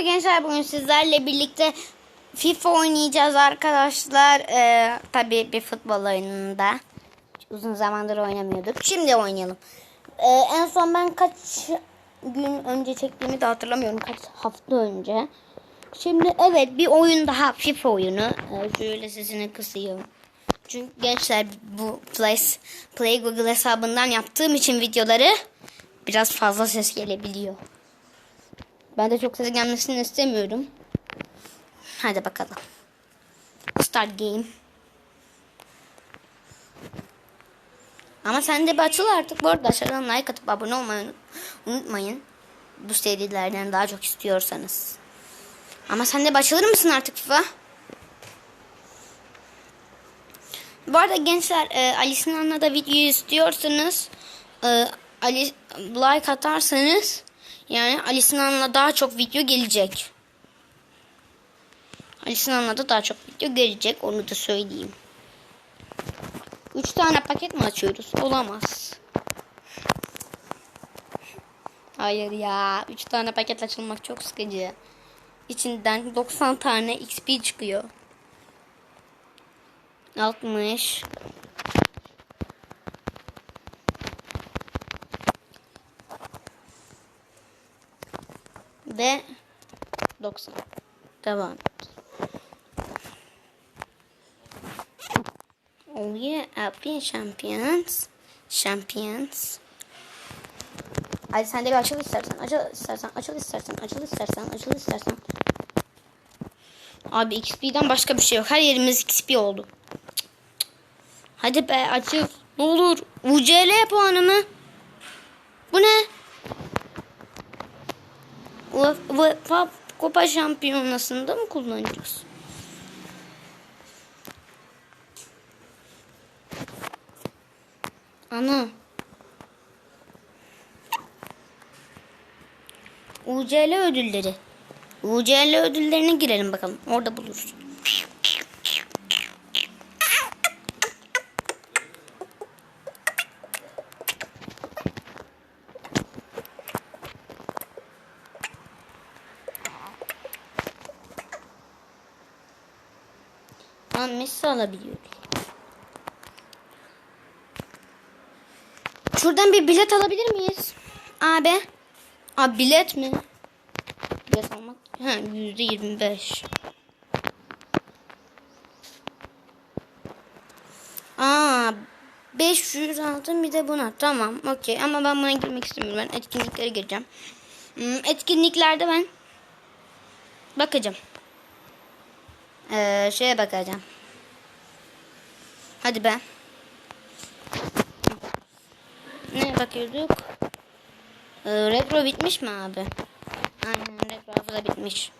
Merhaba gençler bugün sizlerle birlikte FIFA oynayacağız arkadaşlar. Ee, tabii bir futbol oyununda. Uzun zamandır oynamıyorduk. Şimdi oynayalım. Ee, en son ben kaç gün önce çektiğimi de hatırlamıyorum. Kaç hafta önce. Şimdi evet bir oyun daha FIFA oyunu. Ee, şöyle sesini kısayım. Çünkü gençler bu Play, Play Google hesabından yaptığım için videoları biraz fazla ses gelebiliyor. Ben de çok ses gelmesini istemiyorum. Hadi bakalım. Start game. Ama sen de bir açıl artık. Bu arada aşağıdan like atıp abone olmayı unut- unutmayın. Bu serilerden daha çok istiyorsanız. Ama sen de açılır mısın artık FIFA? Bu arada gençler e, Ali Sinan'la da video istiyorsanız e, Ali like atarsanız yani Ali Sinan'la daha çok video gelecek. Ali Sinan'la da daha çok video gelecek onu da söyleyeyim. 3 tane paket mi açıyoruz? Olamaz. Hayır ya. 3 tane paket açılmak çok sıkıcı. İçinden 90 tane XP çıkıyor. 60 ve 90 devam Oh yeah, happy champions. Champions. Hadi sen de bir açıl istersen, açıl istersen, açıl istersen, açıl istersen, açıl istersen. Abi XP'den başka bir şey yok. Her yerimiz XP oldu. Hadi be açıl. Ne olur. UCL puanı mı? Bu ne? UEFA Kupa Şampiyonası'nda mı kullanacağız? Ana. UCL ödülleri. UCL ödüllerine girelim bakalım. Orada buluruz. Lan Messi alabiliyoruz. Şuradan bir bilet alabilir miyiz? Abi. Abi bilet mi? Bilet almak. Ha yüzde yirmi beş. Aa 500 aldım bir de buna. Tamam okey ama ben buna girmek istemiyorum. Ben etkinliklere gireceğim. Hmm, etkinliklerde ben bakacağım. Ee, şeye bakacağım. Hadi be. Ne bakıyorduk? Ee, retro bitmiş mi abi? Aynen retro hafıza bitmiş.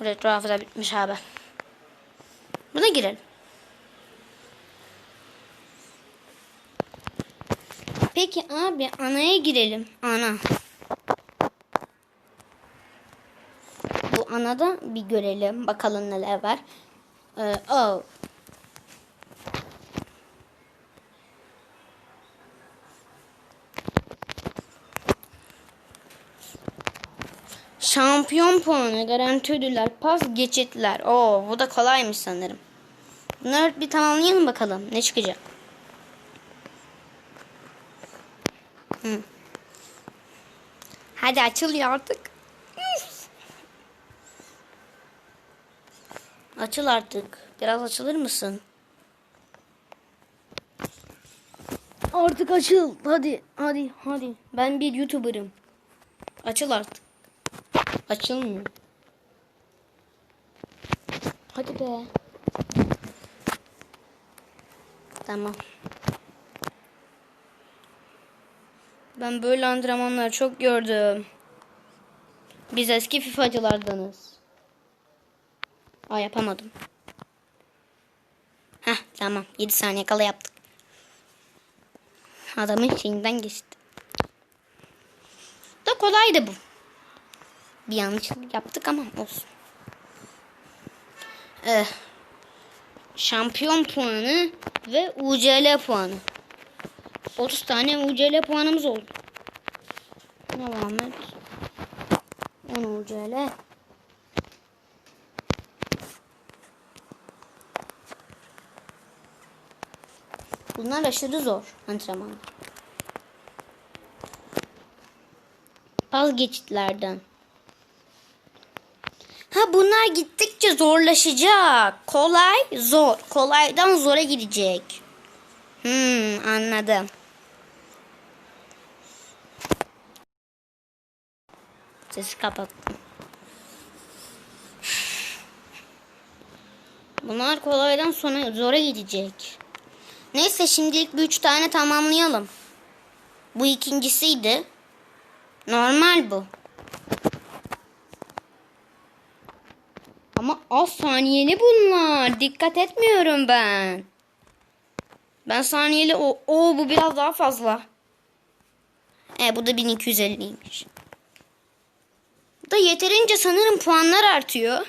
Retro hafıza bitmiş abi. Buna girelim. Peki abi anaya girelim. Ana. Bu anada bir görelim. Bakalım neler var. Ee, oh. Şampiyon puanı, garanti ödüller, pas geçitler. Oo, bu da kolaymış sanırım. Bunları bir tamamlayalım bakalım. Ne çıkacak? Hı. Hadi açılıyor artık. Açıl artık. Biraz açılır mısın? Artık açıl. Hadi, hadi, hadi. Ben bir YouTuber'ım. Açıl artık. Açılmıyor. Hadi be. Tamam. Ben böyle antrenmanlar çok gördüm. Biz eski FIFA'cılardanız. Aa yapamadım. Heh tamam. 7 saniye kala yaptık. Adamın şeyinden geçti. Da kolaydı bu. Bir yanlışlık yaptık ama olsun. Ee, şampiyon puanı ve UCL puanı. 30 tane UCL puanımız oldu. Ne var Ahmet? ucuyla. Bunlar aşırı zor antrenman. Az geçitlerden. Ha bunlar gittikçe zorlaşacak. Kolay, zor. Kolaydan zora gidecek. Hmm, anladım. Sesi kapattım. Bunlar kolaydan sonra zora gidecek. Neyse şimdilik bir üç tane tamamlayalım. Bu ikincisiydi. Normal bu. Ama az saniyeli bunlar. Dikkat etmiyorum ben. Ben saniyeli o, o bu biraz daha fazla. E bu da 1250'ymiş. Bu da yeterince sanırım puanlar artıyor.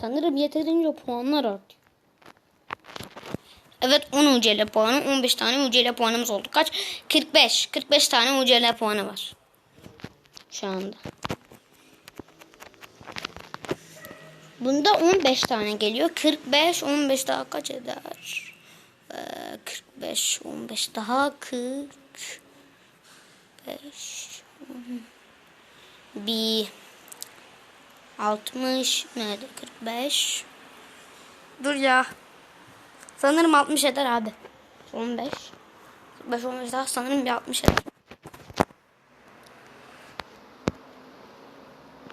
Sanırım yeterince puanlar artıyor. Evet 10 UCL puanı 15 tane UCL puanımız oldu. Kaç? 45. 45 tane UCL puanı var. Şu anda. Bunda 15 tane geliyor. 45 15 daha kaç eder? Ee, 45 15 daha 45 bir 60 nerede 45 Dur ya. Sanırım 60 eder abi. 15 45 15 daha sanırım bir 60 eder.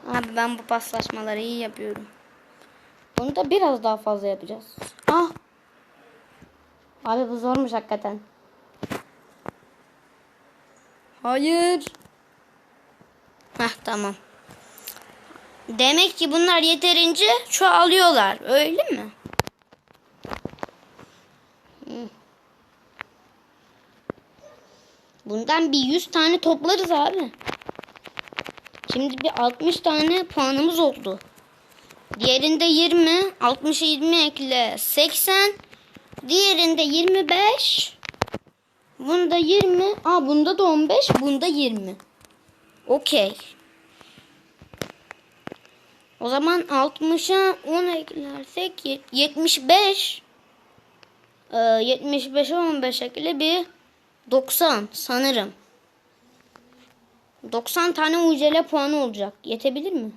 Abi ben bu paslaşmaları iyi yapıyorum. Bunu da biraz daha fazla yapacağız. Ah. Abi bu zormuş hakikaten. Hayır. Heh tamam. Demek ki bunlar yeterince çoğalıyorlar. Öyle mi? Hı. Bundan bir 100 tane toplarız abi. Şimdi bir 60 tane puanımız oldu. Diğerinde 20. 60'a 20 ekle 80. Diğerinde 25. Bunda 20. Aa bunda da 15. Bunda 20. Okey. O zaman 60'a 10 eklersek yet- 75. Ee, 75'e 15 ekle bir 90 sanırım. 90 tane UCL puanı olacak. Yetebilir mi?